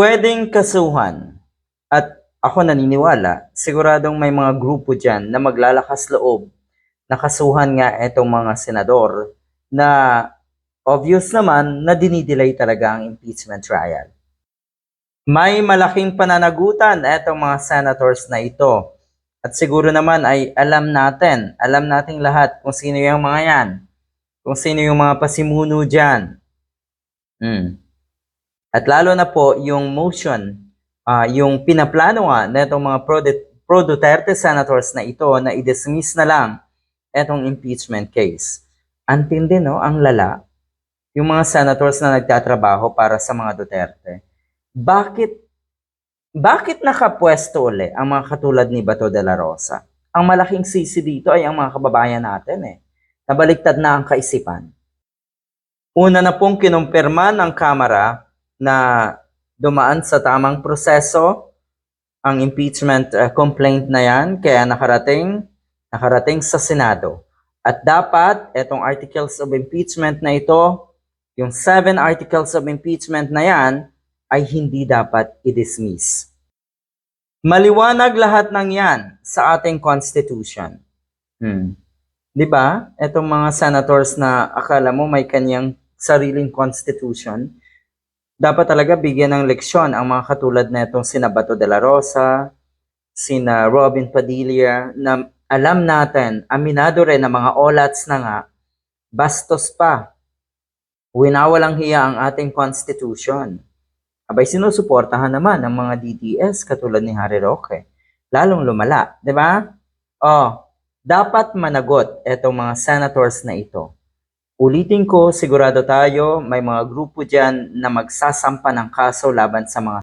pwedeng kasuhan at ako naniniwala, siguradong may mga grupo dyan na maglalakas loob na kasuhan nga itong mga senador na obvious naman na dinidelay talaga ang impeachment trial. May malaking pananagutan itong mga senators na ito. At siguro naman ay alam natin, alam nating lahat kung sino yung mga yan. Kung sino yung mga pasimuno dyan. Hmm. At lalo na po yung motion, ah, yung pinaplano nga na itong mga pro- pro-Duterte senators na ito na i-dismiss na lang itong impeachment case. Antindi, no? Ang lala. Yung mga senators na nagtatrabaho para sa mga Duterte. Bakit bakit nakapwesto uli ang mga katulad ni Bato de la Rosa? Ang malaking sisi dito ay ang mga kababayan natin eh. Nabaliktad na ang kaisipan. Una na pong kinumpirma ng Kamara na dumaan sa tamang proseso ang impeachment uh, complaint na yan kaya nakarating nakarating sa Senado. At dapat itong articles of impeachment na ito, yung seven articles of impeachment na yan, ay hindi dapat i-dismiss. Maliwanag lahat ng yan sa ating constitution. Hmm. 'Di ba? Etong mga senators na akala mo may kanyang sariling constitution, dapat talaga bigyan ng leksyon ang mga katulad na itong sina Bato de la Rosa, sina Robin Padilla, na alam natin, aminado rin na mga olats na nga, bastos pa. Winawalang hiya ang ating constitution. Abay, sinusuportahan naman ng mga DDS katulad ni Harry Roque. Lalong lumala, di ba? Oh, dapat managot itong mga senators na ito. Ulitin ko, sigurado tayo, may mga grupo dyan na magsasampa ng kaso laban sa mga